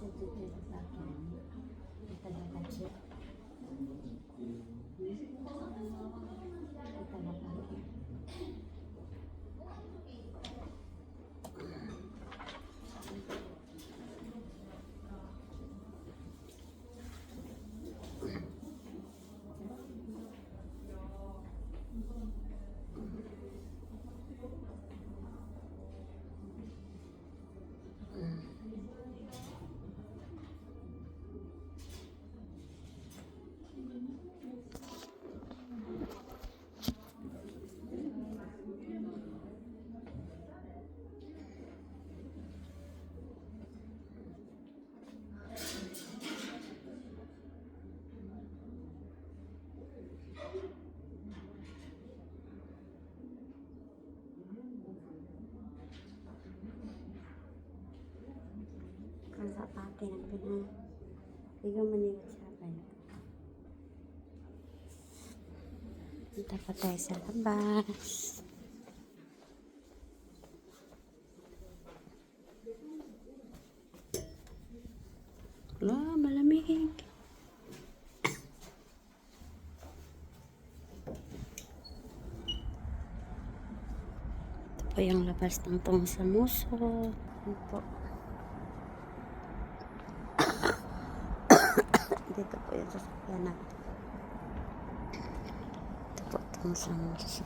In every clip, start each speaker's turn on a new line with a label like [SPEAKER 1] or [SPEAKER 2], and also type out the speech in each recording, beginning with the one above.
[SPEAKER 1] Thank you. Akin ang pinang ikaw maniwat sa akin. Punta pa tayo sa labas. Wala, malamig. Ito po yung labas ng tong sa muso. Ano po. Dito po yung sasakyan natin. Ito po tong sa muso.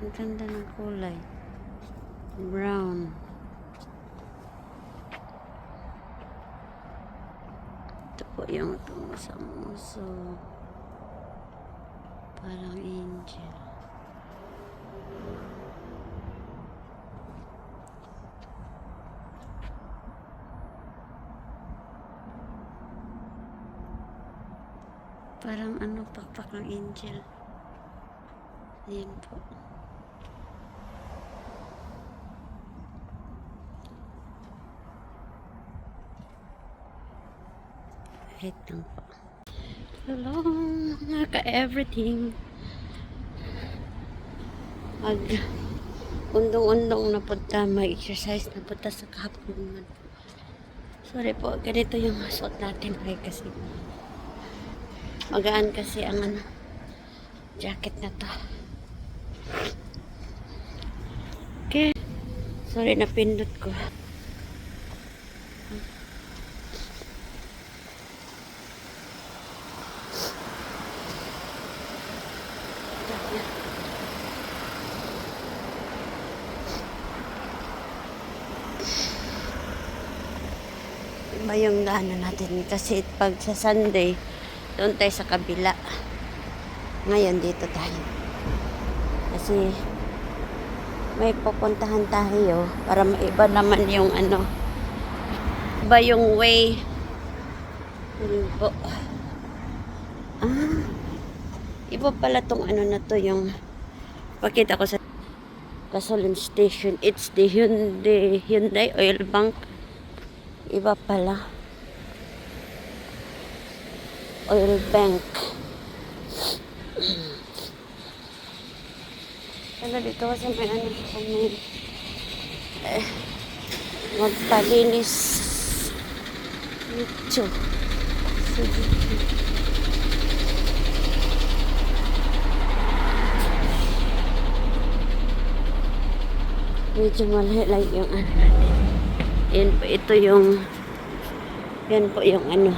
[SPEAKER 1] Ang ganda ng kulay. Brown. Ito po yung tungo sa muso. Parang angel. Parang ano, pakpak ng angel. Ayan po. Wait lang po. Hello, mga ka-everything. Mag undong-undong na punta, mag-exercise na punta sa kahaponan. Sorry po, ganito yung suot natin ay kasi magaan kasi ang ano, jacket na to. Okay. Sorry, napindot ko. Iba yung daanan natin kasi pag sa Sunday, doon tayo sa kabila. Ngayon dito tayo. Kasi may pupuntahan tayo para maiba naman yung ano, iba yung way. Ano po? Ah, iba pala tong ano na to yung pakita ko sa gasoline station. It's the Hyundai, Hyundai Oil Bank. Iba pala. Oil bank. Ano dito kasi may ano may eh, magpalinis dito. So, dito. Medyo malayo yung ano natin. Yan po, ito yung yan po yung ano.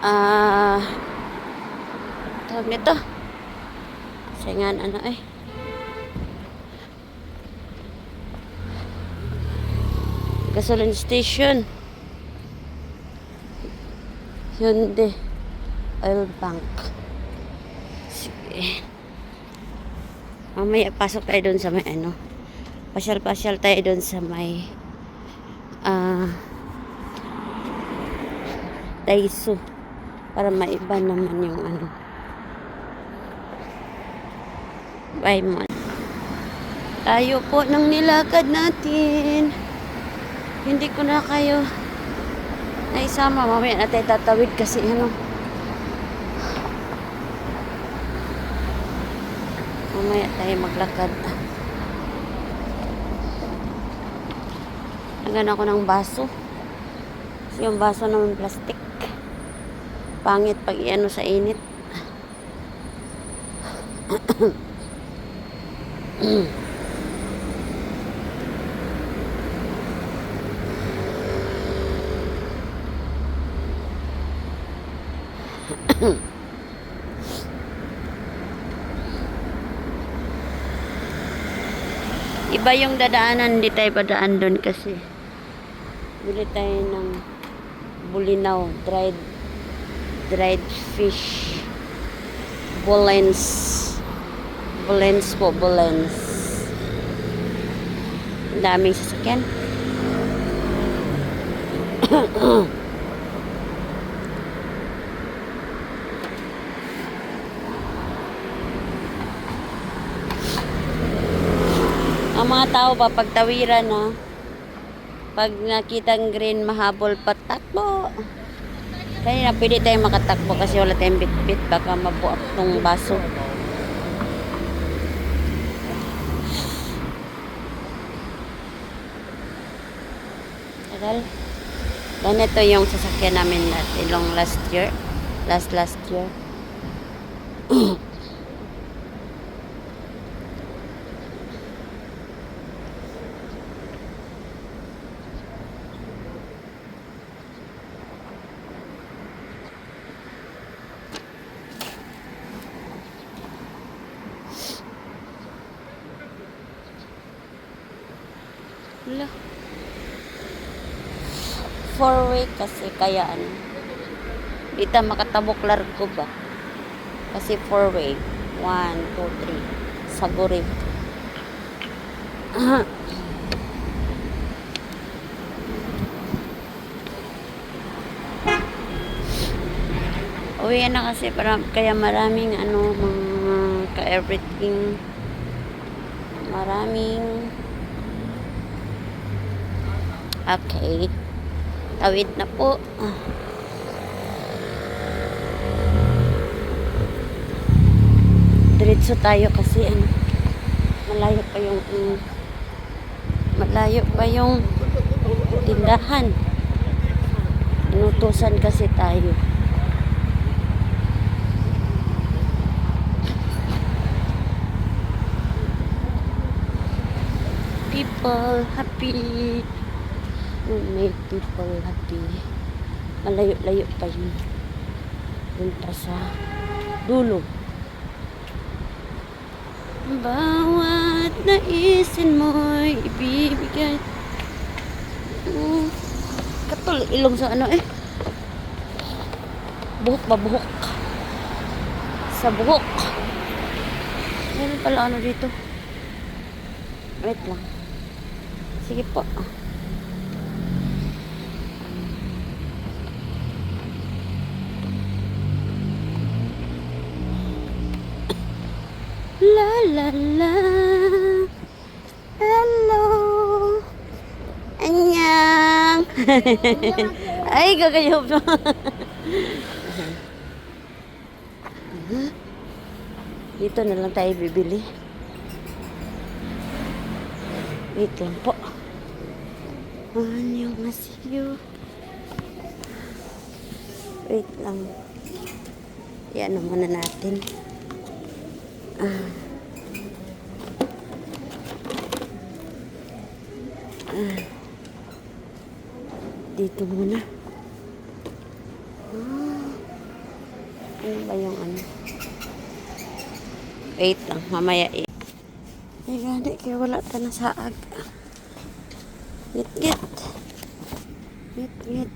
[SPEAKER 1] Ah tawag nito. Sayangan ano eh. Gasoline station. Hyundai oil bank. Sige. Mamaya pasok tayo doon sa may ano. Pasyal-pasyal tayo doon sa may ah Daiso. Para maiba naman yung ano. Bye mo tayo po ng nilakad natin. Hindi ko na kayo naisama. Mamaya na tayo tatawid kasi ano. Mamaya tayo maglakad nagan ako ng baso. Yung baso naman plastic. Pangit pag iano sa init. Iba yung dadaanan, hindi tayo padaan doon kasi Bili tayo ng bulinaw, dried, dried fish, bulens, bulens po, bulens. Ang daming sasakyan. Ang mga tao pa, pagtawiran ah pag nakitang green mahabol patakbo. Kaya na pwede tayong makatakbo kasi wala tayong bit-bit baka mabuak tong baso. Tagal. Ganito yung sasakyan namin dati long last year. Last last year. Wala. Four way kasi kaya ano. Dito makatabok largo ba? Kasi four way. One, two, three. Sagurib. Uwi na kasi para kaya maraming ano mga ka everything maraming Okay. Tawid na po. Diretso tayo kasi ano, malayo pa yung mm, malayo pa yung tindahan. Inutusan kasi tayo. People happy. Make people happy. Malayo-layo pa yun. Punta sa dulo. Bawat naisin mo'y ibibigay. Mm, Katul, ilong sa ano eh. Buhok ba buhok? Sa buhok. Meron pala ano dito. Wait lang. Sige po. La la la. Hello. Annyeong. Ay, gagayop na. Dito na lang tayo bibili. Wait lang po. Annyeong masiyo. Wait lang. Yan na muna natin. Ah. Dito muna. Ah. Ano ba yung ano? Wait lang, mamaya eh. Ay, gani, kaya wala ta na saag. Git, git. Git, git.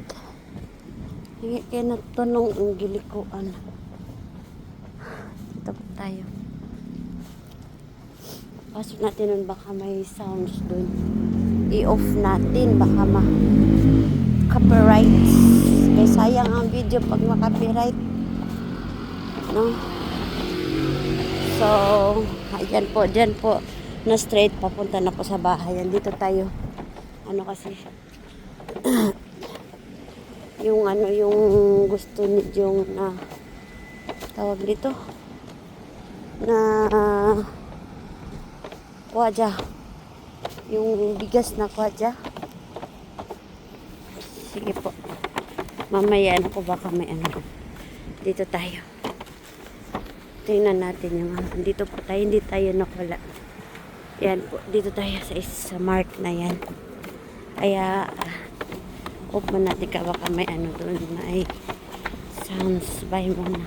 [SPEAKER 1] Hindi kaya natunong ang gilikuan. Dito po tayo. Pasok natin nun baka may sounds dun. I-off natin baka ma copyright. Kaya sayang ang video pag ma-copyright. No? So, ayan po, dyan po na straight papunta na po sa bahay. Dito tayo. Ano kasi yung ano yung gusto ni Jong na tawag dito na kwadya yung bigas na kwadya sige po. Mamaya ano ko baka may ano. Dito tayo. Tingnan natin yung ano. Dito po tayo hindi tayo nakawala yan po dito tayo sa isa mark na yan. Kaya off mo natin ka baka may ano doon may sounds. By muna